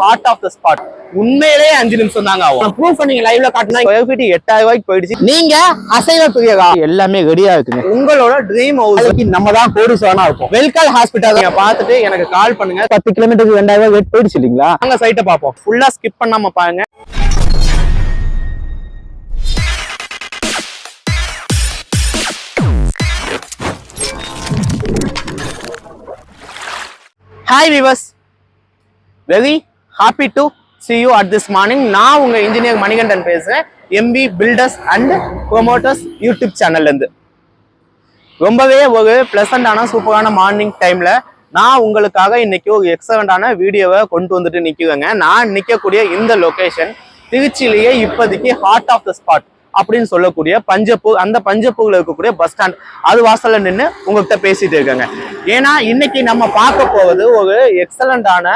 Heart of the spot உண்மையிலேயே அஞ்சு நிமிஷம் தாங்க ஆகும். ப்ரூஃப் பண்ணீங்க லைவ்ல காட்டினா ஸ்கொயர் ஃபீட் எட்டாயிரம் ரூபாய்க்கு போயிடுச்சு. நீங்க அசைவ பிரியகா. எல்லாமே ரெடியா இருக்குங்க. உங்களோட ட்ரீம் ஹவுஸ் நம்ம தான் கோடீஸ்வரனா இருப்போம். வெல்கால் ஹாஸ்பிட்டல் நீங்க பார்த்துட்டு எனக்கு கால் பண்ணுங்க. பத்து கிலோமீட்டருக்கு ரெண்டாயிரம் ரூபாய் வெயிட் போயிடுச்சு இல்லைங்களா? அங்க சைட்டை பார்ப்போம். ஃபுல்லா ஸ்கிப் பண்ணாம பாருங்க. Hi viewers very happy to see you at this morning நான் உங்கள் இன்ஜினியர் மணிகண்டன் பேசுகிறேன் MB builders and promoters YouTube சேனல்லேருந்து ரொம்பவே ஒரு பிளசண்டான சூப்பரான மார்னிங் டைமில் நான் உங்களுக்காக இன்னைக்கு ஒரு எக்ஸலண்டான வீடியோவை கொண்டு வந்துட்டு நிற்குவேங்க நான் நிற்கக்கூடிய இந்த லொக்கேஷன் திருச்சியிலேயே இப்போதைக்கு ஹார்ட் ஆஃப் த ஸ்பாட் அப்படின்னு சொல்லக்கூடிய பஞ்சப்பூர் அந்த பஞ்சப்பூர்ல இருக்கக்கூடிய பஸ் ஸ்டாண்ட் அது வாசல்ல நின்று உங்கள்கிட்ட பேசிட்டு இருக்கேங்க. ஏன்னா இன்னைக்கு நம்ம பார்க்க போவது ஒரு எக்ஸலண்டான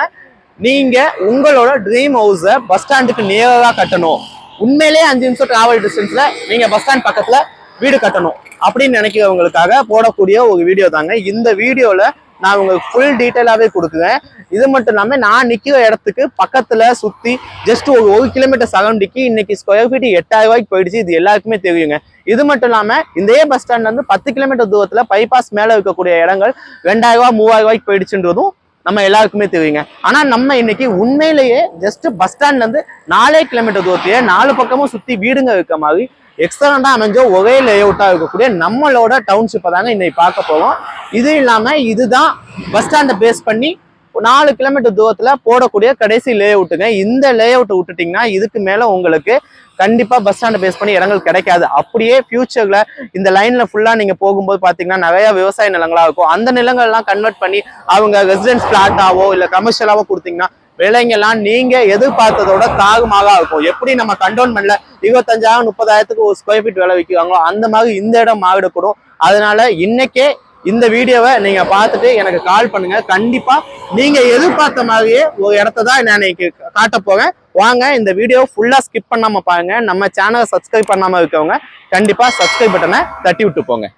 நீங்க உங்களோட ட்ரீம் ஹவுஸை பஸ் ஸ்டாண்டுக்கு நேராக கட்டணும். உண்மையிலேயே அஞ்சு நிமிஷம் டிராவல் டிஸ்டன்ஸ்ல நீங்க பஸ் ஸ்டாண்ட் பக்கத்துல வீடு கட்டணும். அப்படின்னு நினைக்கிறவங்களுக்காக போடக்கூடிய ஒரு வீடியோ தாங்க. இந்த வீடியோல நான் உங்களுக்கு ஃபுல் டீட்டெயிலாகவே கொடுக்குறேன். இது மட்டும் இல்லாமல் நான் நிற்கிற இடத்துக்கு பக்கத்தில் சுற்றி ஜஸ்ட் ஒரு ஒரு கிலோமீட்டர் சரௌண்டிக்கு இன்னைக்கு ஸ்கொயர் ஃபீட் எட்டாயிரம் ரூபாய்க்கு போயிடுச்சு. இது எல்லாருக்குமே தெரியுங்க. இது மட்டும் இல்லாமல் இதே பஸ் ஸ்டாண்ட்லேருந்து பத்து கிலோமீட்டர் தூரத்தில் பைபாஸ் மேலே இருக்கக்கூடிய இடங்கள் ரெண்டாயிரம் ரூபாய் மூவாயிரம் ரூபாய்க்கு போயிடுச்சுன்றதும் நம்ம எல்லாருக்குமே தெரியுங்க. ஆனா நம்ம இன்னைக்கு உண்மையிலேயே ஜஸ்ட் பஸ் ஸ்டாண்ட்ல இருந்து நாலே கிலோமீட்டர் தூரத்தையே நாலு பக்கமும் சுத்தி வீடுங்க இருக்க மாதிரி எக்ஸலண்டா அமைஞ்ச ஒரே லேஅவுட்டா இருக்கக்கூடிய நம்மளோட டவுன்ஷிப்பை தாங்க இன்னைக்கு பார்க்க போவோம் இது இல்லாம இதுதான் பஸ் ஸ்டாண்டை பேஸ் பண்ணி நாலு கிலோமீட்டர் தூரத்துல போடக்கூடிய கடைசி லேஅவுட்டுங்க இந்த லேஅவுட் விட்டுட்டீங்கன்னா இதுக்கு மேல உங்களுக்கு கண்டிப்பா பஸ் ஸ்டாண்டை பேஸ் பண்ணி இடங்கள் கிடைக்காது. அப்படியே ஃபியூச்சர்ல இந்த லைன்ல ஃபுல்லா நீங்க போகும்போது பாத்தீங்கன்னா நிறைய விவசாய நிலங்களா இருக்கும். அந்த நிலங்கள்லாம் கன்வெர்ட் பண்ணி அவங்க ரெசிடென்ஸ் பிளாட்டாவோ இல்ல கமர்ஷியலாவோ கொடுத்தீங்கன்னா விலைங்கெல்லாம் நீங்க எதிர்பார்த்ததோட தாகமாக இருக்கும். எப்படி நம்ம கண்டோன்மெண்ட்ல இருபத்தஞ்சாயிரம் முப்பதாயிரத்துக்கு ஒரு ஸ்கொயர் ஃபீட் விலை விற்கிறாங்களோ அந்த மாதிரி இந்த இடம் மாறிடக்கூடும் அதனால இன்னைக்கே இந்த வீடியோவை நீங்க பார்த்துட்டு எனக்கு கால் பண்ணுங்க. கண்டிப்பா நீங்க எதிர்பார்த்த மாதிரியே ஒரு இடத்த தான் நான் இன்னைக்கு காட்ட போறேன். வாங்க இந்த வீடியோ ஃபுல்லாக ஸ்கிப் பண்ணாமல் பாருங்க. நம்ம சேனலை சப்ஸ்கிரைப் பண்ணாமல் இருக்கவங்க கண்டிப்பாக சப்ஸ்கிரைப் பட்டனை தட்டி விட்டு போங்க.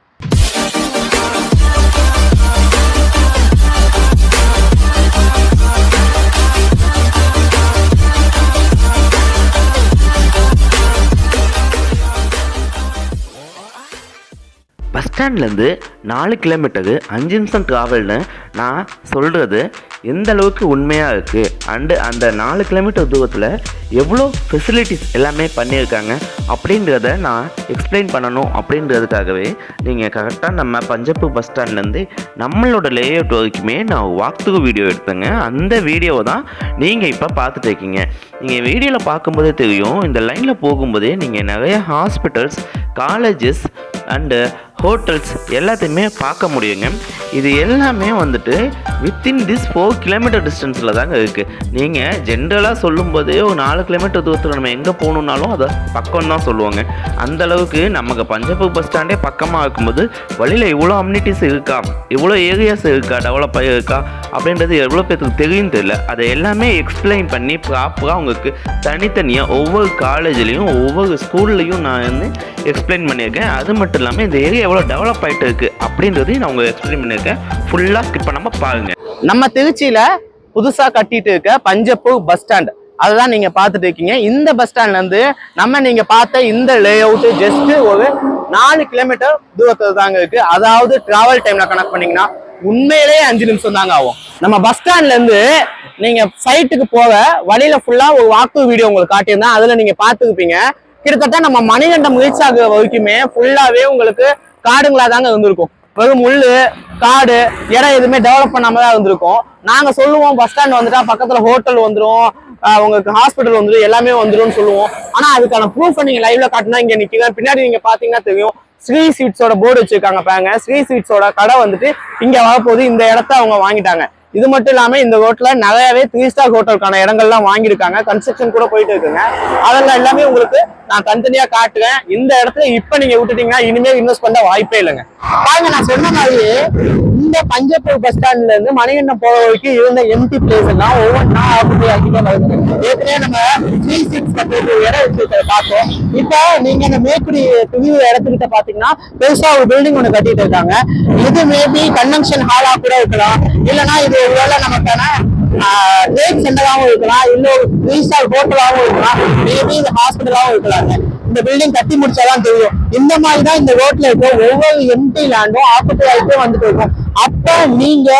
பஸ் ஸ்டாண்ட்லேருந்து நாலு கிலோமீட்டரு அஞ்சு நிமிஷம் ட்ராவல்னு நான் சொல்கிறது எந்த அளவுக்கு உண்மையாக இருக்குது அண்டு அந்த நாலு கிலோமீட்டர் தூரத்தில் எவ்வளோ ஃபெசிலிட்டிஸ் எல்லாமே பண்ணியிருக்காங்க அப்படின்றத நான் எக்ஸ்பிளைன் பண்ணணும் அப்படின்றதுக்காகவே நீங்கள் கரெக்டாக நம்ம பஞ்சப்பு பஸ் ஸ்டாண்ட்லேருந்து நம்மளோட லேஅவுட் வரைக்குமே நான் வாக் வீடியோ எடுத்தேங்க. அந்த வீடியோவை தான் நீங்கள் இப்போ பார்த்துட்டு இருக்கீங்க. நீங்கள் வீடியோவில் பார்க்கும்போதே தெரியும் இந்த லைனில் போகும்போதே நீங்கள் நிறைய ஹாஸ்பிட்டல்ஸ் காலேஜஸ் அண்டு ஹோட்டல்ஸ் எல்லாத்தையுமே பார்க்க முடியுங்க. இது எல்லாமே வந்துட்டு வித்தின் திஸ் ஃபோர் கிலோமீட்டர் டிஸ்டன்ஸில் தாங்க இருக்குது நீங்கள் ஜென்ரலாக சொல்லும்போதே ஒரு நாலு கிலோமீட்டர் தூரத்தில் நம்ம எங்கே போகணுன்னாலும் அதை பக்கம் தான் சொல்லுவாங்க. அந்தளவுக்கு நமக்கு பஞ்சப்பூர் பஸ் ஸ்டாண்டே பக்கமாக இருக்கும்போது வழியில் இவ்வளோ அம்யூனிட்டிஸ் இருக்கா? இவ்வளோ ஏரியாஸ் இருக்கா? டெவலப் ஆகியிருக்கா அப்படின்றது எவ்வளோ பேருக்கு தெரியும் தெரியல. அதை எல்லாமே எக்ஸ்பிளைன் பண்ணி ப்ராப்பராக உங்களுக்கு தனித்தனியாக ஒவ்வொரு காலேஜ்லேயும் ஒவ்வொரு ஸ்கூல்லையும் நான் வந்து எக்ஸ்பிளைன் பண்ணியிருக்கேன். அது மட்டும் இல்லாமல் இந்த ஏரியா எவ்வளோ டெவலப் ஆகிட்டு இருக்குது அப்படின்றதையும் நான் உங்களுக்கு எக்ஸ்பிளைன் பண்ணியிருக்கேன். ஃபுல்லாக ஸ்கிப் பண்ணாமல் பாருங்கள் நம்ம திருச்சியில் புதுசாக கட்டிட்டு இருக்க பஞ்சப்பூர் பஸ் ஸ்டாண்ட் அதுதான் நீங்க பார்த்துட்டு இருக்கீங்க. இந்த பஸ் ஸ்டாண்ட்லேருந்து நம்ம நீங்க பார்த்த இந்த லே அவுட்டு ஜஸ்ட் ஒரு நாலு கிலோமீட்டர் தூரத்தில் தாங்க இருக்கு. அதாவது டிராவல் டைம்ல கனெக்ட் பண்ணீங்கன்னா உண்மையிலேயே அஞ்சு நிமிஷம் தாங்க ஆகும். நம்ம பஸ் ஸ்டாண்ட்லேருந்து நீங்கள் நீங்க சைட்டுக்கு போக வழியில ஃபுல்லா ஒரு வாக்கு வீடியோ உங்களுக்கு காட்டியிருந்தேன். அதுல நீங்க பார்த்துருப்பீங்க. கிட்டத்தட்ட நம்ம மணிகண்டம் ரீச் ஆகுற வரைக்குமே ஃபுல்லாவே உங்களுக்கு காடுங்களா தாங்க இருந்திருக்கும். வெறும் முள்ளு காடு இடம் எதுவுமே டெவலப் பண்ணாம தான் இருந்திருக்கும். நாங்க சொல்லுவோம் பஸ் ஸ்டாண்ட் வந்துட்டா பக்கத்துல ஹோட்டல் வந்துடும் உங்களுக்கு ஹாஸ்பிட்டல் வந்துடும் எல்லாமே வந்துடும் சொல்லுவோம். ஆனா அதுக்கான ப்ரூஃப் நீங்க லைவ்ல காட்டினா இங்க நிக்கிறேன் பின்னாடி நீங்க பாத்தீங்கன்னா தெரியும் ஸ்ரீ ஸ்வீட்ஸோட போர்டு வச்சிருக்காங்க பாருங்க. ஸ்ரீ ஸ்வீட்ஸோட கடை வந்துட்டு இங்க வரப்போகுது. இந்த இடத்த அவங்க வாங்கிட்டாங்க. இது மட்டும் இல்லாம இந்த ரோட்ல நிறையவே த்ரீ ஸ்டார் ஹோட்டலுக்கான இடங்கள்லாம் வாங்கியிருக்காங்க. கன்ஸ்ட்ரக்ஷன் கூட போயிட்டு இருக்குங்க அதெல்லாம் எல்லாமே உங்களுக்கு நான் தனித்தனியா காட்டுறேன். இந்த இடத்துல இப்ப நீங்க விட்டுட்டீங்கன்னா இனிமேல் இன்வெஸ்ட் பண்ண வாய்ப்பே இல்லைங்க. பாருங்க நான் சொன்ன மாதிரி இந்த பஞ்சப்பூர் பஸ் ஸ்டாண்ட்ல இருந்து மணிகண்டம் போற வரைக்கும் இருந்த எம்டி பிளேஸ் எல்லாம் ஒவ்வொன்றா ஆக்குப்படி ஆக்கிட்டே வருது ஏற்கனவே நம்ம த்ரீ சிக்ஸ் இடம் வச்சிருக்கிறத பார்த்தோம். இப்போ நீங்க இந்த மேக்குடி துணிவு இடத்துக்கிட்ட பாத்தீங்கன்னா பெருசா ஒரு பில்டிங் ஒன்று கட்டிட்டு இருக்காங்க. இது மேபி கன்வென்ஷன் ஹாலா கூட இருக்கலாம். இல்லைன்னா இது ஒருவேளை நமக்கான ட்ரேட் சென்டராகவும் இருக்கலாம். இல்ல ஒரு த்ரீ ஸ்டார் ஹோட்டலாகவும் இருக்கலாம். மேபி இந்த ஹாஸ்பிட்டலாகவும் இருக்கலாங்க. இந்த பில்டிங் கட்டி முடிச்சாதான் தெரியும். இந்த மாதிரி தான் இந்த ரோட்ல இருக்க ஒவ்வொரு எம்டி லேண்டும் ஆப்பர்ச்சுனிட்டி ஆகிட்டே வந்துட்டு இருக்கும். அப்ப நீங்க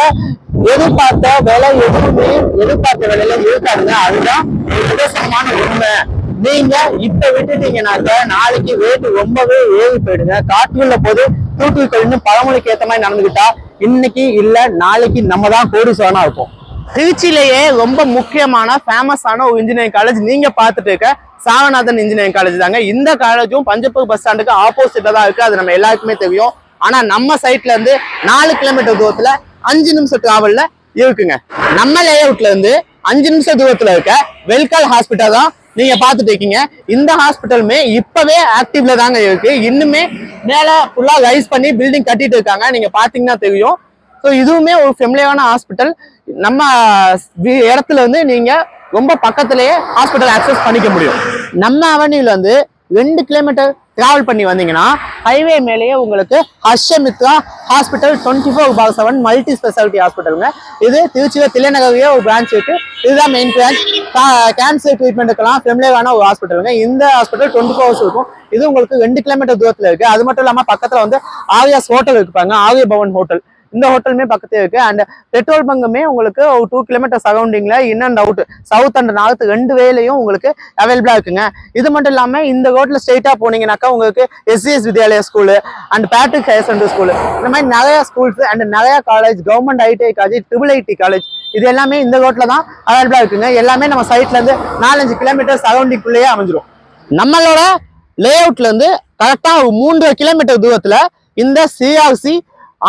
எதிர்பார்த்த விலை எதுவுமே எதிர்பார்த்த விலையில இருக்காதுங்க. அதுதான் நிதர்சனமான உண்மை. நீங்க இப்ப விட்டுட்டீங்கன்னாக்க நாளைக்கு ரேட்டு ரொம்பவே ஏறி போயிடுங்க. காட்டுக்குள்ள போது தூத்துக்குள்ள பழமொழிக்கு ஏத்த மாதிரி நடந்துகிட்டா இன்னைக்கு இல்ல நாளைக்கு நம்ம தான் கோடீஸ்வரனா இருக்கும் திருச்சியிலேயே ரொம்ப முக்கியமான ஃபேமஸான ஒரு இன்ஜினியரிங் காலேஜ் நீங்க பார்த்துட்டு இருக்க சாவநாதன் இன்ஜினியரிங் காலேஜ் தாங்க. இந்த காலேஜும் பஞ்சப்பூர் பஸ் ஸ்டாண்டுக்கு ஆப்போசிட்ல தான் இருக்கு. அது நம்ம எல்லாருக்குமே தெரியும். ஆனா நம்ம சைட்ல இருந்து நாலு கிலோமீட்டர் தூரத்துல அஞ்சு நிமிஷம் டிராவல்ல இருக்குங்க. நம்ம லேஅவுட்ல இருந்து அஞ்சு நிமிஷம் தூரத்துல இருக்க வெல்கால் ஹாஸ்பிட்டல் தான் நீங்க பார்த்துட்டு இருக்கீங்க. இந்த ஹாஸ்பிட்டலுமே இப்பவே ஆக்டிவ்ல தாங்க இருக்கு. இன்னுமே மேல ஃபுல்லா ரைஸ் பண்ணி பில்டிங் கட்டிட்டு இருக்காங்க. நீங்க பாத்தீங்கன்னா தெரியும். ஸோ இதுவுமே ஒரு ஃபெமிலியான ஹாஸ்பிட்டல் நம்ம இடத்துல வந்து நீங்க ரொம்ப பக்கத்திலேயே ஹாஸ்பிட்டல் ஆக்சஸ் பண்ணிக்க முடியும். நம்ம அவென்யூல வந்து ரெண்டு கிலோமீட்டர் டிராவல் பண்ணி வந்தீங்கன்னா ஹைவே மேலேயே உங்களுக்கு Harshamitra hospital twenty four bar seven multi speciality ஹாஸ்பிட்டலுங்க இது திருச்சியில் தில்லைநகர்லயே ஒரு பிரான்ச் இருக்கு. இதுதான் மெயின் பிரான்ச் கேன்சர் ட்ரீட்மெண்ட்டுக்கெல்லாம் ஃபெமிலியரான ஒரு ஹாஸ்பிட்டலுங்க இந்த ஹாஸ்பிட்டல் டுவெண்ட்டி ஃபோர் ஹவர்ஸ் இருக்கும். இது உங்களுக்கு ரெண்டு கிலோமீட்டர் தூரத்தில் இருக்கு. அது மட்டும் இல்லாமல் பக்கத்தில் வந்து ஆரியாஸ் ஹோட்டல் இருப்பாங்க ஆரிய பவன் ஹோட்டல் இந்த ஹோட்டலுமே பக்கத்தே இருக்கு. அண்ட் பெட்ரோல் பங்குமே உங்களுக்கு ஒரு two kilometre சரௌண்டிங்ல in and out south and north ரெண்டு வேலையும் உங்களுக்கு அவைலபிளா இருக்குங்க. இது மட்டும் இல்லாம இந்த ஹோட்டல் ஸ்ட்ரெயிட்டா போனீங்கன்னாக்கா உங்களுக்கு SCS Vidyalaya school and Patrick higher secondary school இந்த மாதிரி நிறைய ஸ்கூல்ஸ் அண்ட் நிறைய college government ITI college triple IT college இது எல்லாமே இந்த ரோட்டில் தான் அவைலபிளா இருக்குங்க. எல்லாமே நம்ம சைட்ல இருந்து நாலஞ்சு கிலோமீட்டர் சரௌண்டிங்குள்ளேயே அமைஞ்சிரும். நம்மளோட லேஅவுட்ல இருந்து கரெக்டா மூன்று கிலோமீட்டர் தூரத்துல இந்த CRC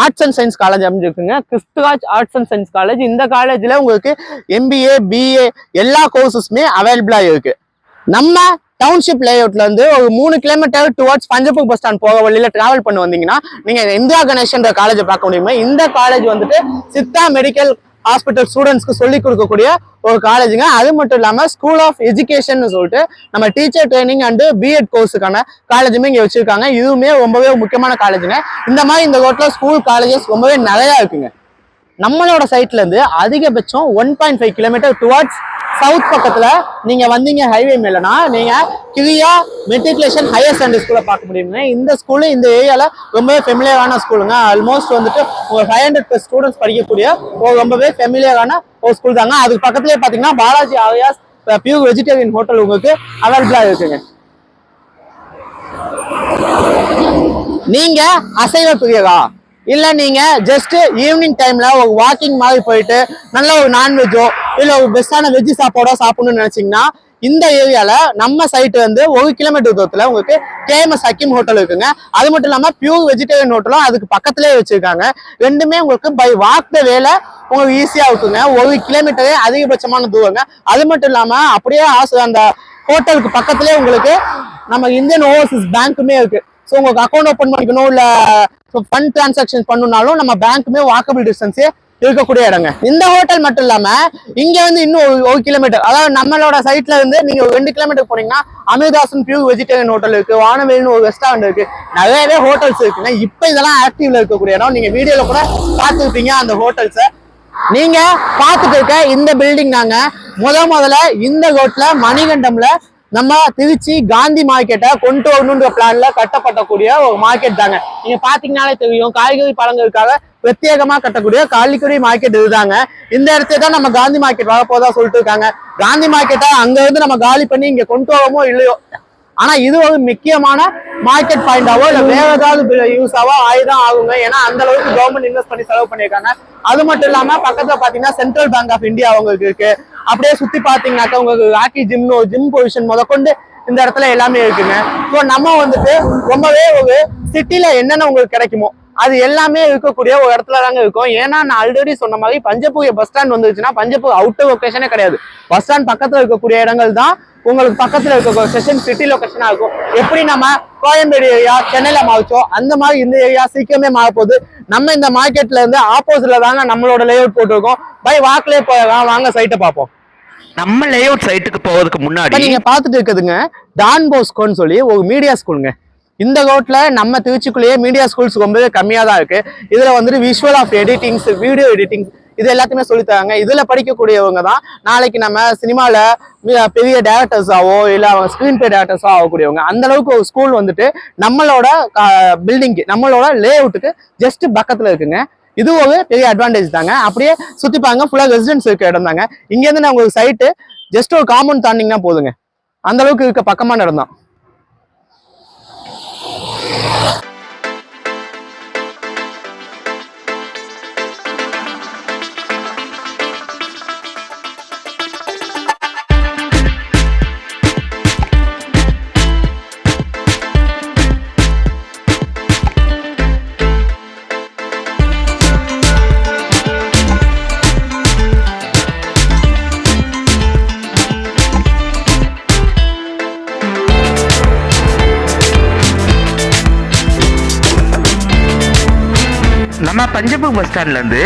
arts and science college அமைஞ்சிருக்குங்க. Christuraj arts and science college இந்த காலேஜ்ல உங்களுக்கு எம்பிஏ பிஏ எல்லா கோர்சஸுமே அவைலபிளாக இருக்குது நம்ம டவுன்ஷிப் லேஅவுட்ல இருந்து ஒரு மூணு kilometre towards Panjappur bus stand போக வழியில டிராவல் பண்ணி வந்தீங்கன்னா நீங்க இந்திரா கணேஷ்ன்ற காலேஜை பார்க்க முடியுமா இந்த காலேஜ் வந்துட்டு சித்தா மெடிக்கல் ஹாஸ்பிட்டல் ஸ்டூடெண்ட்ஸ்க்கு சொல்லி கொடுக்கக்கூடிய ஒரு காலேஜுங்க அது மட்டும் இல்லாம ஸ்கூல் ஆஃப் எஜுகேஷன் சொல்லிட்டு நம்ம டீச்சர் ட்ரைனிங் அண்டு பிஎட் கோர்ஸுக்கான காலேஜுமே இங்க வச்சிருக்காங்க. இதுவுமே ரொம்பவே முக்கியமான காலேஜுங்க இந்த மாதிரி இந்த ரோட்டில் ஸ்கூல் காலேஜஸ் ரொம்பவே நிறையா இருக்குங்க. நம்மளோட சைட்ல இருந்து அதிகபட்சம் one point five kilometre towards south பக்கத்துல நீங்க வந்தீங்க ஹைவே மேலனா நீங்க கிரியா மெட்ரிகுலேஷன் ஹையர் செகண்டரி ஸ்கூல பார்க்க முடியுங்க இந்த ஸ்கூலு இந்த ஏரியால ரொம்பவே ஃபெமிலியரான ஸ்கூலுங்க ஆல்மோஸ்ட் வந்துட்டு ஒரு ஃபைவ் ஹண்ட்ரட் ப்ளஸ் ஸ்டூடெண்ட்ஸ் படிக்கக்கூடிய ஒரு ரொம்பவே ஃபெமிலியரான ஒரு ஸ்கூல் தாங்க. அதுக்கு பக்கத்துலேயே பார்த்தீங்கன்னா Balaji Aryas pure vegetarian hotel உங்களுக்கு அவைலபிளா இருக்குங்க. நீங்க அசைவ பிரியரா? இல்ல நீங்க ஜஸ்ட் ஈவினிங் டைம்ல ஒரு வாக்கிங் மாதிரி போயிட்டு நல்ல ஒரு நான்வெஜ்ஜோ இல்ல ஒரு பெஸ்டான வெஜ் சாப்பாடோ சாப்பிடணும்னு நினைச்சீங்கன்னா இந்த ஏரியால நம்ம சைட் வந்து ஒரு கிலோமீட்டர் தூரத்துல உங்களுக்கு கேஎம்எஸ் ஹக்கிம் ஹோட்டல் இருக்குங்க. அது மட்டும் இல்லாம பியூர் வெஜிடேரியன் ஹோட்டலும் அதுக்கு பக்கத்துலயே வச்சிருக்காங்க. ரெண்டுமே உங்களுக்கு பை வாக் வேலை உங்களுக்கு ஈஸியா இருக்குங்க. ஒரு கிலோமீட்டரே அதிகபட்சமான தூரங்க. அது மட்டும் இல்லாம அப்படியே ஆசை அந்த ஹோட்டலுக்கு பக்கத்துலேயே உங்களுக்கு நம்ம இந்தியன் ஓவர்சீஸ் பேங்க்குமே இருக்கு. ஸோ உங்களுக்கு அக்கௌண்ட் ஓப்பன் பண்ணிக்கணும் இல்ல ஃபண்ட் டிரான்சாக்ஷன் பண்ணுனாலும் நம்ம பேங்க்குமே வாக்கபிள் டிஸ்டன்ஸே இருக்கக்கூடிய இடங்க. இந்த ஹோட்டல் மட்டும் இல்லாம இங்க வந்து இன்னும் ஒரு கிலோமீட்டர் அதாவது நம்மளோட சைட்ல இருந்து நீங்க ஒரு ரெண்டு கிலோமீட்டர் போனீங்கன்னா அமிர்தாசன் பியூர் வெஜிடேரியன் ஹோட்டல் இருக்கு வானவேல்னு ஒரு ரெஸ்டாரண்ட் இருக்கு நிறையவே ஹோட்டல்ஸ் இருக்குங்க. இப்போ இதெல்லாம் ஆக்டிவ்ல இருக்கக்கூடிய இடம். நீங்க வீடியோல கூட பார்த்துருப்பீங்க அந்த ஹோட்டல்ஸை நீங்க பார்த்துட்டு இருக்க இந்த பில்டிங் தாங்க. முத முதல்ல இந்த ரோட்ல மணிகண்டம்ல நம்ம திருச்சி காந்தி மார்க்கெட்டை கொண்டு வரணுன்ற பிளான்ல கட்டப்பட்டக்கூடிய ஒரு மார்க்கெட் தாங்க. நீங்க பாத்தீங்கன்னாலே தெரியும். காய்கறி பழங்களுக்காக பிரத்யேகமா கட்டக்கூடிய காலிக்குடி மார்க்கெட் இதுதாங்க. இந்த இடத்துல தான் நம்ம காந்தி மார்க்கெட் வரப்போதா சொல்லிட்டு இருக்காங்க. காந்தி மார்க்கெட்டை அங்க இருந்து நம்ம காலி பண்ணி இங்க கொண்டு போவோமோ இல்லையோ? ஆனா இது ஒரு முக்கியமான மார்க்கெட் பாயிண்டாவோ இல்ல வேற ஏதாவது யூஸ் ஆவோ ஆயுதம் ஆகுங்க. ஏன்னா அந்த அளவுக்கு கவர்மெண்ட் இன்வெஸ்ட் பண்ணி செலவு பண்ணியிருக்காங்க. அது மட்டும் இல்லாம பக்கத்துல பாத்தீங்கன்னா சென்ட்ரல் பேங்க் ஆஃப் இந்தியா அவங்களுக்கு இருக்கு. அப்படியே சுத்தி பாத்தீங்கன்னாக்கா உங்களுக்கு ராக்கி ஜிம்னு ஒரு ஜிம் பொசிஷன் முதற்கொண்டு இந்த இடத்துல எல்லாமே இருக்குங்க. ஸோ நம்ம வந்துட்டு ரொம்பவே ஒரு சிட்டியில என்னென்ன உங்களுக்கு கிடைக்குமோ அது எல்லாமே இருக்கக்கூடிய ஒரு இடத்துல தாங்க இருக்கும். ஏன்னா நான் ஆல்ரெடி சொன்ன மாதிரி பஞ்சப்பூர் பஸ் ஸ்டாண்ட் வந்துருச்சுன்னா பஞ்சப்பூர் அவுட்டர் லொக்கேஷனே கிடையாது. பஸ் ஸ்டாண்ட் பக்கத்துல இருக்கக்கூடிய இடங்கள் தான் உங்களுக்கு பக்கத்துல இருக்க செஷன் சிட்டி லொக்கேஷனாக இருக்கும். எப்படி நம்ம கோயம்பேடு ஏரியா சென்னையில மாறிச்சோ அந்த மாதிரி இந்த ஏரியா சீக்கிரமே மாற போகுது நம்ம இந்த மார்க்கெட்ல இருந்து ஆப்போசிட்ல தாங்க நம்மளோட லேஅவுட் போட்டிருக்கோம். பை வாக்கிலே போயிடலாம் வாங்க சைட்டை பார்ப்போம். நம்ம லேஅவுட் சைட்டுக்கு போவதுக்கு முன்னாடி நீங்க பாத்துட்டு இருக்குதுங்க. டான் போஸ்கோன்னு சொல்லி ஒரு மீடியா ஸ்கூலுங்க இந்த ரோட்ல நம்ம திருச்சிக்குள்ளேயே மீடியா ஸ்கூல்ஸ் ரொம்பவே கம்மியா தான் இருக்கு. இதுல வந்துட்டு visual of editings video editings இது எல்லாத்தையுமே சொல்லித் தராங்க இதுல படிக்கக்கூடியவங்க தான் நாளைக்கு நம்ம சினிமால பெரிய டேரக்டர்ஸாவோ இல்ல அவங்க ஸ்கிரீன் பே டேரக்டர்ஸோ ஆகக்கூடியவங்க. அந்த அளவுக்கு ஒரு ஸ்கூல் வந்துட்டு நம்மளோட பில்டிங்க்கு நம்மளோட லே அவுட்டுக்கு ஜஸ்ட் பக்கத்துல இருக்குங்க. இது ஒரு பெரிய அட்வான்டேஜ் தாங்க. அப்படியே சுத்தி பாருங்க ஃபுல்லா ரெசிடென்ஸ் இருக்கிற இடம் தாங்க. இங்க இருந்து நான் உங்களுக்கு சைட்டு ஜஸ்ட் ஒரு காம்பவுண்ட் தாண்டிங்கன்னா போதுங்க. அந்த அளவுக்கு இருக்க பக்கமான இடம் தான். நான் பஞ்சபூர் பஸ் ஸ்டாண்ட்லேருந்து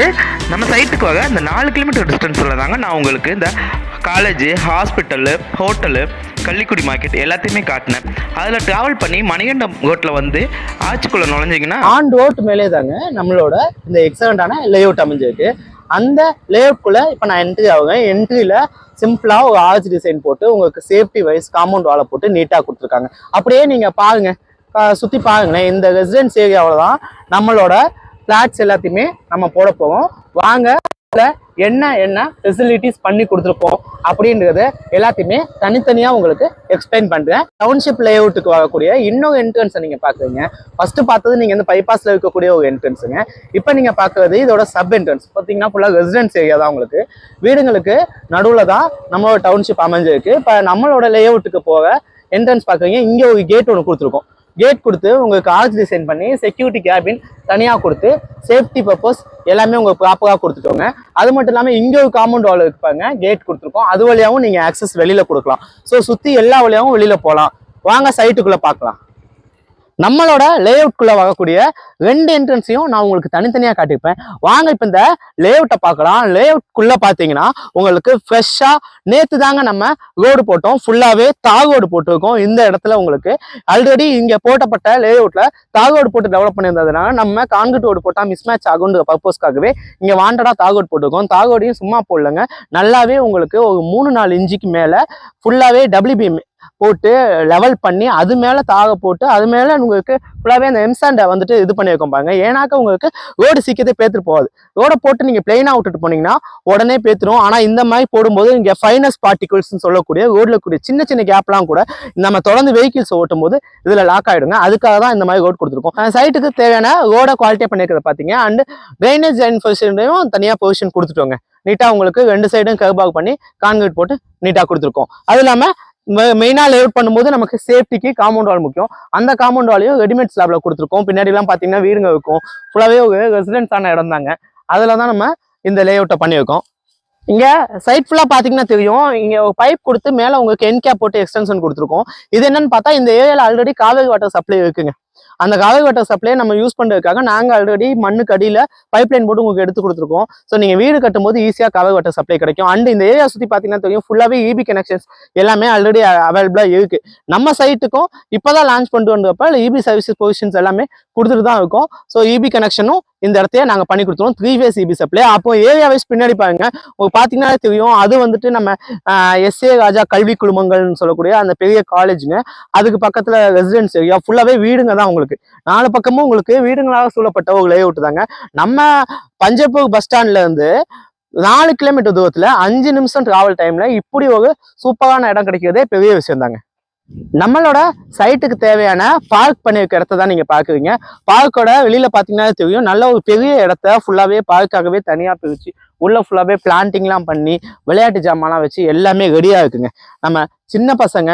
நம்ம சைட்டுக்கு வர இந்த நாலு கிலோமீட்டர் டிஸ்டன்ஸில் தாங்க நான் உங்களுக்கு இந்த college hospital hotel Kallikudi market எல்லாத்தையுமே காட்டினேன். அதில் ட்ராவல் பண்ணி மணிகண்டம் ரோட்டில் வந்து ஆட்சிக்குள்ளே நுழைஞ்சிங்கன்னா ஆன் ரோட் மேலே தாங்க நம்மளோட இந்த எக்ஸலண்டான லேஅவுட் அமைஞ்சிருக்கு. அந்த லேஅவுட்குள்ள இப்போ நான் என்ட்ரி ஆகுவேன் என்ட்ரியில் சிம்பிளாக ஒரு ஆர்ச் டிசைன் போட்டு உங்களுக்கு சேஃப்டி வைஸ் காம்பவுண்ட் வாழை போட்டு நீட்டாக கொடுத்துருக்காங்க. அப்படியே நீங்கள் பாருங்கள் சுற்றி பாருங்களேன். இந்த ரெசிடென்ஸ் ஏரியாவில் தான் நம்மளோட பிளாட்ஸ் எல்லாத்தையுமே நம்ம போட போவோம் வாங்க என்ன என்ன ஃபெசிலிட்டிஸ் பண்ணி கொடுத்துருக்கோம் அப்படின்றத எல்லாத்தையுமே தனித்தனியாக உங்களுக்கு எக்ஸ்பிளைன் பண்ணுறேன் டவுன்ஷிப் லேஅவுட்டுக்கு வரக்கூடிய இன்னொரு என்ட்ரன்ஸை நீங்கள் பார்க்குறீங்க. ஃபஸ்ட்டு பார்த்தது நீங்கள் இந்த பைபாஸில் இருக்கக்கூடிய ஒரு என்ட்ரன்ஸுங்க இப்போ நீங்கள் பார்க்குறது இதோட சப் என்ட்ரன்ஸ் பார்த்தீங்கன்னா ஃபுல்லாக ரெசிடென்ஸ் ஏரியா தான் உங்களுக்கு. வீடுங்களுக்கு நடுவில் தான் நம்மளோட டவுன்ஷிப் அமைஞ்சிருக்கு. இப்போ நம்மளோட லேஅவுட்டுக்கு போக என்ட்ரன்ஸ் பார்க்குறீங்க. இங்கே ஒரு கேட் ஒன்று கொடுத்துருக்கோம். கேட் கொடுத்து உங்களுக்கு ஆர்ச் டிசைன் பண்ணி செக்யூரிட்டி கேபின் தனியாக கொடுத்து சேஃப்டி பர்பஸ் எல்லாமே உங்களுக்கு ப்ராப்பராக கொடுத்துட்டோங்க அது மட்டும் இல்லாமல் இங்கே ஒரு காம்பவுண்ட் வால் இருப்பாங்க கேட் கொடுத்துருக்கோம். அது வழியாகவும் நீங்கள் ஆக்சஸ் வெளியில் கொடுக்கலாம். ஸோ சுற்றி எல்லா வழியாகவும் வெளியில் போகலாம் வாங்க சைட்டுக்குள்ளே பார்க்கலாம். நம்மளோட லேஅவுட்குள்ள வரக்கூடிய ரெண்டு என்ட்ரன்ஸையும் நான் உங்களுக்கு தனித்தனியாக காட்டியிருப்பேன். வாங்க இப்போ இந்த லேஅவுட்டை பார்க்கலாம். லேஅவுட்குள்ள பார்த்தீங்கன்னா உங்களுக்கு ஃப்ரெஷ்ஷாக நேற்று தாங்க நம்ம ரோடு போட்டோம். ஃபுல்லாகவே தார் ரோடு போட்டிருக்கோம். இந்த இடத்துல உங்களுக்கு ஆல்ரெடி இங்கே போட்டப்பட்ட லேஅவுட்டில் தார் ரோடு போட்டு டெவலப் பண்ணியிருந்ததுனால நம்ம கான்கிரீட் ரோடு போட்டால் மிஸ் மேட்ச் ஆகுன்ற பர்பஸ்க்காகவே இங்கே வாண்டடாக தார் ரோடு போட்டிருக்கோம். தார் ரோடையும் சும்மா போடலங்க. நல்லாவே உங்களுக்கு ஒரு மூணு நாலு இன்ச்சுக்கு மேலே ஃபுல்லாகவே டபிள்யூபிஎம் போட்டு லெவல் பண்ணி அது மேலே தாக போட்டு அது மேலே உங்களுக்கு ஃபுல்லாகவே அந்த எம்சாண்டை வந்துட்டு இது பண்ணி வைக்கும் ஏன்னாக்க உங்களுக்கு ரோடு சீக்கிரத்தை பேத்துட்டு போகாது. ரோடை போட்டு நீங்கள் பிளெயினாக விட்டுட்டு போனீங்கன்னா உடனே பேத்துரும். ஆனால் இந்த மாதிரி போடும்போது இங்கே ஃபைனஸ் பார்ட்டிகல்ஸ்னு சொல்லக்கூடிய ரோடில் கூடிய சின்ன சின்ன கேப்லாம் கூட நம்ம தொடர்ந்து வெஹிக்கிள்ஸ் ஓட்டும் போது இதில் லாக் ஆகிடுங்க அதுக்காக தான் இந்த மாதிரி ரோடு கொடுத்துருக்கோம். சைட்டுக்கு தேவையான ரோட குவாலிட்டியாக பண்ணியிருக்கிறத பார்த்தீங்க அண்ட் ட்ரைனேஜ் அண்ட் பொசிஷன்லையும் தனியாக பொசிஷன் கொடுத்துட்டோங்க. நீட்டாக உங்களுக்கு ரெண்டு சைடும் கர்பாக் பண்ணி கான்கிரீட் போட்டு நீட்டாக கொடுத்துருக்கோம். அது இல்லாமல் மெயினாக லேவுட் பண்ணும்போது நமக்கு சேஃப்டிக்கு காம்பவுண்ட் வால் முக்கியம். அந்த காம்பவுண்ட் வாலையும் ரெடிமேட் ஸ்லாப்ல கொடுத்துருக்கோம். பின்னாடிலாம் பார்த்தீங்கன்னா வீடுங்க இருக்கும் ஃபுல்லாகவே ரெசிடென்ஸ் ஆன இடம் தாங்க. அதில் தான் நம்ம இந்த லேஅவுட்டை பண்ணியிருக்கோம் இங்கே சைட் ஃபுல்லாக பார்த்தீங்கன்னா தெரியும். இங்கே பைப் கொடுத்து மேலே உங்களுக்கு என் கேப் போட்டு எக்ஸ்டென்ஷன் கொடுத்துருக்கோம். இது என்னன்னு பார்த்தா இந்த ஏரியாவில் ஆல்ரெடி காவேரி வாட்டர் சப்ளை இருக்குங்க. அந்த காவேரி வாட்டர் சப்ளை நம்ம யூஸ் பண்ணுறதுக்காக நாங்க ஆல்ரெடி மண்ணுக்கு அடியில பைப் லைன் போட்டு உங்களுக்கு எடுத்து கொடுத்துருக்கோம். ஸோ நீங்க வீடு கட்டும்போது ஈஸியாக காவேரி வாட்டர் சப்ளை கிடைக்கும். அண்ட் இந்த ஏரியா சுத்தி பாத்தீங்கன்னா தெரியும் ஃபுல்லாவே இபி கனெக்ஷன்ஸ் எல்லாமே ஆல்ரெடி அவைலபிளா இருக்கு. நம்ம சைட்டுக்கும் இப்பதான் லான்ச் பண்ணிட்டு வந்தப்ப இபி சர்வீசஸ் பொசிஷன்ஸ் எல்லாமே கொடுத்துட்டு தான் இருக்கும். ஸோ இபி கனெக்ஷனும் இந்த இடத்தையே நாங்கள் பண்ணி கொடுத்துருவோம். த்ரீ ஃபேஸ் இபி சப்ளை அப்போ ஏரியா வைஸ் பின்னாடி பாருங்க. உங்களுக்கு பாத்தீங்கன்னா தெரியும். அது வந்துட்டு நம்ம எஸ்ஏ ராஜா கல்வி குழுமங்கள்னு சொல்லக்கூடிய அந்த பெரிய காலேஜுங்க அதுக்கு பக்கத்துல ரெசிடென்ஸ் ஏரியா ஃபுல்லாவே வீடுங்க தான் உங்களுக்கு. நாலு பக்கமும் உங்களுக்கு வீடுங்களாக சூழப்பட்ட ஒரு லேஅவுட் தாங்க நம்ம பஞ்சப்பூர் பஸ் ஸ்டாண்ட்ல இருந்து நாலு கிலோமீட்டர் தூரத்துல அஞ்சு நிமிஷம் டிராவல் டைம்ல இப்படி ஒரு சூப்பரான இடம் கிடைக்கிறதே பெரிய விஷயம் தாங்க நம்மளோட சைட்டுக்கு தேவையான பார்க் பண்ணி வைக்க இடத்த தான் நீங்க பார்க்குறீங்க. பார்க்கோட வெளியில பாத்தீங்கன்னா தெரியும் நல்ல ஒரு பெரிய இடத்த ஃபுல்லாவே பார்க்காகவே தனியா பிரிச்சு உள்ள ஃபுல்லாவே பிளான்டிங்லாம் பண்ணி விளையாட்டு ஜாமான்லாம் வச்சு எல்லாமே ரெடியா இருக்குங்க. நம்ம சின்ன பசங்க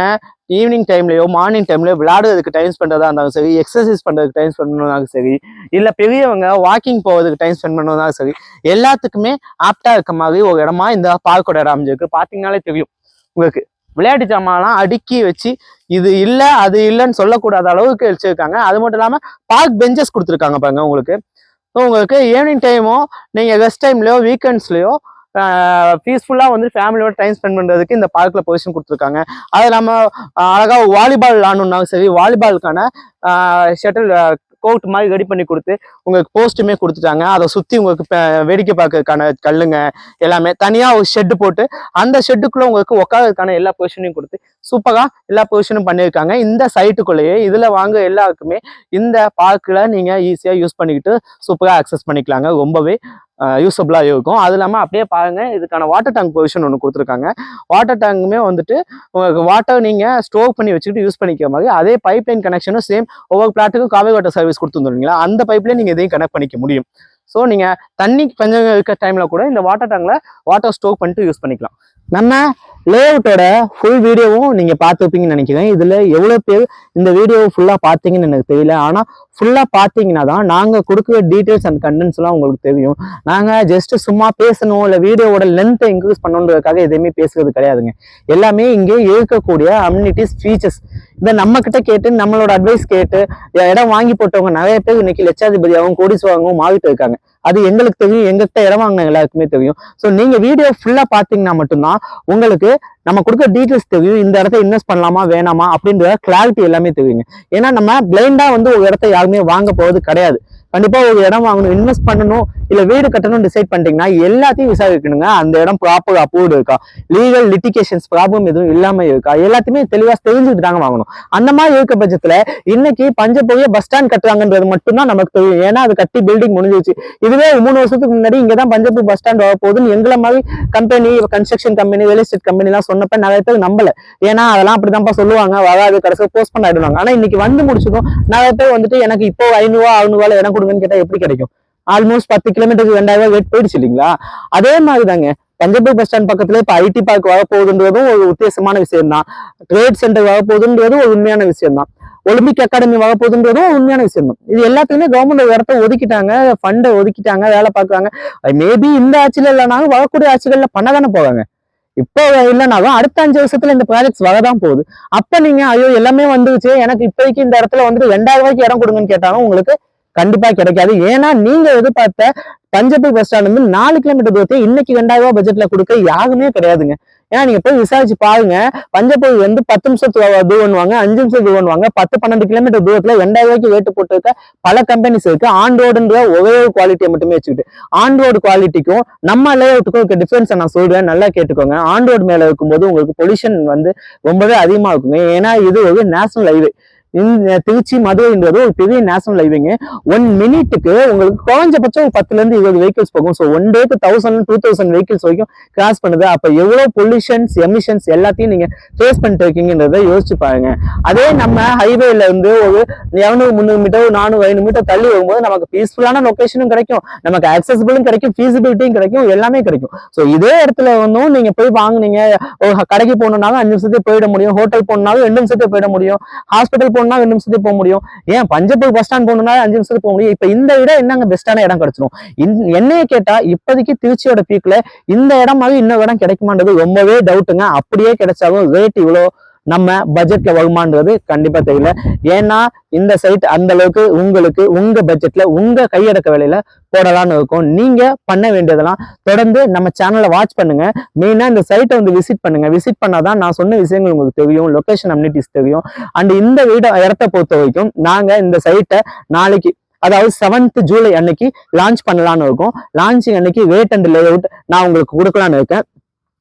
ஈவினிங் டைம்லையோ மார்னிங் டைம்லையோ விளையாடுறதுக்கு டைம் பண்றதா இருந்தாலும் சரி எக்ஸசைஸ் பண்ணுறதுக்கு டைம் ஸ்பெண்ட் பண்ணதாலும் சரி இல்லை பெரியவங்க வாக்கிங் போகிறதுக்கு டைம் ஸ்பெண்ட் பண்ணதாலும் சரி எல்லாத்துக்குமே ஆப்டாக இருக்க மாதிரி ஒரு இடமா இந்த பார்க்கோட இடம் அமைஞ்சிருக்கு. பார்த்தீங்கனாலே தெரியும் உங்களுக்கு. விளையாட்டு ஜாமான்லாம் அடுக்கி வச்சு இது இல்லை அது இல்லைன்னு சொல்லக்கூடாத அளவுக்கு வச்சிருக்காங்க. அது மட்டும் இல்லாமல் பார்க் பெஞ்சஸ் கொடுத்துருக்காங்க பாருங்க உங்களுக்கு. ஸோ உங்களுக்கு ஈவினிங் டைமோ நீங்கள் ரெஸ்ட் டைம்லையோ வீக்கெண்ட்ஸ்லையோ பீஸ்ஃபுல்லாக வந்து ஃபேமிலியோட டைம் ஸ்பெண்ட் பண்ணுறதுக்கு இந்த பார்க்கில் பொசிஷன் கொடுத்துருக்காங்க. அது இல்லாமல் அழகாக வாலிபால் விளாடணுன்னாலும் சரி வாலிபாலுக்கான ஷட்டில் கோர்ட் மாதிரி ரெடி பண்ணி கொடுத்து உங்களுக்கு போஸ்ட்டுமே கொடுத்துட்டாங்க. அதை சுற்றி உங்களுக்கு வேடிக்கை பார்க்கறதுக்கான கல்லுங்க எல்லாமே. தனியாக ஒரு ஷெட்டு போட்டு அந்த ஷெட்டுக்குள்ளே உங்களுக்கு உட்காரதுக்கான எல்லா பொசிஷனையும் கொடுத்து சூப்பராக எல்லா பொசிஷனும் பண்ணியிருக்காங்க. இந்த சைட்டுக்குள்ளேயே இதில் வாங்க எல்லாருக்குமே இந்த பார்க்கில் நீங்கள் ஈஸியாக யூஸ் பண்ணிக்கிட்டு சூப்பராக அக்சஸ் பண்ணிக்கலாங்க. ரொம்பவே யூஸபுளாக இருக்கும். அது இல்லாமல் அப்படியே பாருங்கள் இதுக்கான வாட்டர் டேங்க் பொசிஷன் ஒன்று கொடுத்துருக்காங்க. வாட்டர் டேங்குமே வந்துட்டு உங்களுக்கு வாட்டர் நீங்கள் ஸ்டோர் பண்ணி வச்சுக்கிட்டு யூஸ் பண்ணிக்கிற மாதிரி அதே பைப் லைன் கனெக்ஷனும் சேம் ஒவ்வொரு பிளாட்டுக்கும் காவே வாட்டர் சர்வீஸ் கொடுத்துருந்தீங்களா அந்த பைப்லேயே நீங்கள் இதையும் கனெக்ட் பண்ணிக்க முடியும். ஸோ நீங்கள் தண்ணி பஞ்சம் இருக்கிற டைமில் கூட இந்த வாட்டர் டேங்கில் வாட்டர் ஸ்டோர் பண்ணிட்டு யூஸ் பண்ணிக்கலாம். நம்ம லேஅவுட்டோட ஃபுல் வீடியோவும் நீங்கள் பார்த்துருப்பீங்கன்னு நினைக்கிறேன். இதில் எவ்வளோ பேர் இந்த வீடியோவை ஃபுல்லாக பார்த்தீங்கன்னு எனக்கு தெரியல. ஆனால் ஃபுல்லாக பார்த்தீங்கன்னா தான் நாங்கள் கொடுக்குற டீட்டெயில்ஸ் அண்ட் கண்டென்ட்ஸ்லாம் உங்களுக்கு தெரியும். நாங்கள் ஜஸ்ட் சும்மா பேசணும் இல்லை வீடியோவோட லென்த்தை இன்க்ரீஸ் பண்ணணுன்றதுக்காக எதுவுமே பேசுறது கிடையாதுங்க. எல்லாமே இங்கே இருக்கக்கூடிய அம்யூனிட்டிஸ் ஃபீச்சர்ஸ் இதை நம்ம கிட்ட கேட்டு நம்மளோட அட்வைஸ் கேட்டு இடம் வாங்கி போட்டவங்க நிறைய பேர் இன்னைக்கு லட்சாதிபதியாகவும் கோடிசுவாகவும் மாறிட்டு இருக்காங்க. அது எங்களுக்கு தெரியும் எங்ககிட்ட இடம் வாங்கின எல்லாருக்குமே தெரியும். ஸோ நீங்கள் வீடியோ ஃபுல்லாக பார்த்தீங்கன்னா மட்டும்தான் உங்களுக்கு நம்ம கொடுக்குற டீட்டெயில்ஸ் தெரியும். இந்த இடத்த இன்வெஸ்ட் பண்ணலாமா வேணாமா அப்படின்ற கிளாரிட்டி எல்லாமே தெரியுங்க. ஏன்னா நம்ம பிளைண்டாக வந்து ஒரு இடத்த யாருமே வாங்க போகிறது கிடையாது. கண்டிப்பா ஒரு இடம் வாங்கணும் இன்வெஸ்ட் பண்ணணும் இல்ல வீடு கட்டணும் டிசைட் பண்ணிட்டீங்கன்னா எல்லாத்தையும் விசாரிக்கணுங்க. அந்த இடம் ப்ராப்பர் அப்ரூவ்டு இருக்கா? லீகல் லிட்டிகேஷன்ஸ் ப்ராப்ளம் எதுவும் இல்லாம இருக்கா? எல்லாத்தையுமே தெளிவா தெரிஞ்சுட்டு தாங்க வாங்கணும். அந்த மாதிரி இருக்க பட்சத்துல இன்னைக்கு பஞ்சப்பொழிய பஸ் ஸ்டாண்ட் கட்டுறாங்கன்றது மட்டும்தான் நமக்கு தெரியும். ஏன்னா அது கட்டி பில்டிங் முடிஞ்சிருச்சு. இதுவே மூணு வருஷத்துக்கு முன்னாடி இங்கதான் பஞ்சபூர் பஸ் ஸ்டாண்ட் வரப்போகுதுன்னு எங்களை மாதிரி company construction company real estate company எல்லாம் சொன்னப்ப நிறைய பேர் நம்பல. ஏன்னா அதெல்லாம் அப்படிதான்ப்பா சொல்லுவாங்க. வராது கடைசியில் போஸ்ட் பண்ண ஆயிடுவாங்க. ஆனா இன்னைக்கு வந்து முடிச்சதும் நிறைய பேர் வந்துட்டு எனக்கு இப்போ ஐநூறுவா அறுநூறுவா இடம் கொடுங்கன்னு கேட்டா எப்படி கிடைக்கும்? ஆல்மோஸ்ட் பத்து கிலோமீட்டருக்கு ரெண்டாயிரம் ரூபாய் போயிடுச்சு இல்லைங்களா? அதே மாதிரி தாங்க பஞ்சப்பூர் பஸ் ஸ்டாண்ட் பக்கத்துல இப்ப ஐடி பார்க் வரப்போகுதுன்றதும் ஒரு உத்தேசமான விஷயம் தான் ட்ரேட் சென்டர் வரப்போகுதுன்றதும் ஒரு உண்மையான விஷயம் தான் ஒலிம்பிக் அகாடமி வரப்போகுதுன்றதும் ஒரு உண்மையான விஷயம் தான் இது எல்லாத்துக்குமே கவர்மெண்ட் ஒரு இடத்த ஒதுக்கிட்டாங்க ஃபண்டை ஒதுக்கிட்டாங்க வேலை பார்க்குறாங்க. மேபி இந்த ஆட்சியில இல்லைனாலும் வரக்கூடிய ஆட்சிகள்ல பண்ண தானே போவாங்க இப்போ இல்லைனாலும் அடுத்த அஞ்சு வருஷத்துல இந்த ப்ராஜெக்ட்ஸ் வரதான் போகுது. அப்ப நீங்க ஐயோ எல்லாமே வந்துருச்சு. எனக்கு இப்போதைக்கு இந்த இடத்துல வந்துட்டு ரெண்டாயிரம் ரூபாய்க்கு இடம் கொடுங்கன்னு கேட்டாலும் உங்களுக்கு கண்டிப்பா கிடைக்காது. ஏன்னா நீங்க எதிர்பார்த்த பஞ்சப்பூர் பஸ் ஸ்டாண்ட் வந்து நாலு கிலோமீட்டர் தூரத்தை இன்னைக்கு ரெண்டாயிரம் ரூபாய் பட்ஜெட்ல கொடுக்க யாருமே கிடையாதுங்க. ஏன்னா நீங்க போய் விசாரிச்சு பாருங்க. பஞ்சப்பூர் வந்து பத்து நிமிஷத்துக்கு பண்ணுவாங்க அஞ்சு நிமிஷம் தூரம்வாங்க பத்து பன்னெண்டு கிலோமீட்டர் தூரத்துல ரெண்டாயிரம் ரூபாய்க்கு ரேட்டு போட்டுருக்க பல கம்பெனிஸ் இருக்கு. ஆன் ரோடுன்ற ஒரே ஒரு குவாலிட்டியை மட்டுமே வச்சுக்கிட்டு. ஆன் ரோடு குவாலிட்டிக்கும் நம்ம லேஅவுட்டுக்கும் இருக்க டிஃபரன்ஸை நான் சொல்றேன். நல்லா கேட்டுக்கோங்க. ஆன் ரோடு மேல இருக்கும்போது உங்களுக்கு பொல்யூஷன் வந்து ரொம்பவே அதிகமா இருக்குங்க. ஏன்னா இது ஒரு நேஷனல் ஹைவே திருச்சி மதுரைன்றது ஒரு பெரிய நேஷனல் ஹைவேங்க ஒன் மினிட்டுக்கு உங்களுக்கு குறைஞ்சபட்சம் ஒரு பத்துல இருந்து இருபது வெஹிக்கிள்ஸ் போகும். ஸோ ஒன் டேக்கு தௌசண்ட் டூ தௌசண்ட் வெஹிக்கிள்ஸ் வரைக்கும் கிராஸ் பண்ணுது. அப்ப எவ்வளவு பொல்யூஷன்ஸ் எமிஷன்ஸ் எல்லாத்தையும் நீங்க ஃபேஸ் பண்ணிட்டு இருக்கீங்கன்றதை யோசிச்சு பாருங்க. அதே நம்ம ஹைவேல இருந்து ஒரு இரநூறு முந்நூறு மீட்டர் நானூறு ஐநூறு மீட்டர் தள்ளி வரும்போது நமக்கு பீஸ்ஃபுல்லான லொகேஷனும் கிடைக்கும். நமக்கு அக்சசிபிளும் கிடைக்கும். ஃபீசிபிலிட்டியும் கிடைக்கும். எல்லாமே கிடைக்கும். ஸோ இதே இடத்துல வந்தும் நீங்க போய் வாங்குனீங்க. ஒரு கடைக்கு போகணுன்னாலும் அஞ்சு நிமிஷத்துக்கு போயிட முடியும். ஹோட்டல் போகணுன்னாலும் ரெண்டு நிமிஷத்துக்கு போயிட முடியும். ஹாஸ்பிட்டல் போகணும்னா ரெண்டு நிமிஷத்துக்கு போக முடியும்? ஏன் பஞ்சப்பூர் பஸ் ஸ்டாண்ட் போகணும்னா அஞ்சு நிமிஷத்துக்கு போக முடியும்? இப்ப இந்த விட என்னங்க பெஸ்டான இடம் கிடைச்சிடும் என்னைய கேட்டா இப்போதைக்கு திருச்சியோட பீக்ல இந்த இடம் மாதிரி இன்னொரு இடம் கிடைக்குமான்றது ரொம்பவே டவுட்டுங்க அப்படியே கிடைச்சாலும் ரேட் இவ்வளோ நம்ம பட்ஜெட்ல வருமானது கண்டிப்பா தெரியல. ஏன்னா இந்த சைட் அந்த அளவுக்கு உங்களுக்கு உங்க பட்ஜெட்ல உங்க கையடக்க வேலையில போடலாம்னு இருக்கும். நீங்க பண்ண வேண்டியதெல்லாம் தொடர்ந்து நம்ம சேனலை வாட்ச் பண்ணுங்க. மெயினா இந்த சைட்டை வந்து விசிட் பண்ணுங்க. விசிட் பண்ணாதான் நான் சொன்ன விஷயங்கள் உங்களுக்கு தெரியும் லொகேஷன் அம்யூனிட்டிஸ் தெரியும். அண்ட் இந்த வீட இடத்த பொறுத்த வரைக்கும் நாங்க இந்த சைட்டை நாளைக்கு அதாவது செவன்த் ஜூலை அன்னைக்கு லான்ச் பண்ணலாம்னு இருக்கோம். லான்ச்சிங் அன்னைக்கு ரேட் அண்ட் லே அவுட் நான் உங்களுக்கு கொடுக்கலான்னு இருக்கேன்.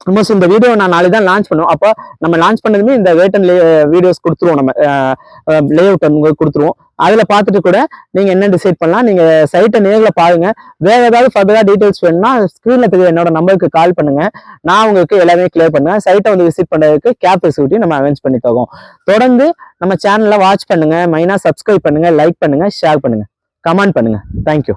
ஆல்மோஸ்ட் இந்த வீடியோ நான் நாளைக்கு தான் லான்ச் பண்ணுவோம் அப்போ நம்ம லான்ச் பண்ணதுமே இந்த ரேட் அண்ட் லே வீடியோஸ் கொடுத்துருவோம் நம்ம uh, uh, லே அவுட் உங்களுக்கு கொடுத்துருவோம். அதில் பார்த்துட்டு கூட நீங்கள் என்ன டிசைட் பண்ணலாம் நீங்கள் சைட்டை நேரில் பாருங்கள் வேறு ஏதாவது ஃபர்தராக டீட்டெயில்ஸ் வேணும்னா ஸ்க்ரீனில் தெரிய என்னோட நம்பருக்கு கால் பண்ணுங்கள் நான் உங்களுக்கு எல்லாமே கிளியர் பண்ணுவேன். சைட்டை வந்து விசிட் பண்ணுறதுக்கு கேப் ஃபெசிலிட்டி நம்ம அரேஞ்ச் பண்ணி தரோம் தொடர்ந்து நம்ம சேனலை வாட்ச் பண்ணுங்கள் மெயினாக சப்ஸ்கிரைப் பண்ணுங்கள் லைக் பண்ணுங்கள் ஷேர் பண்ணுங்கள் கமெண்ட் பண்ணுங்கள் தேங்க்யூ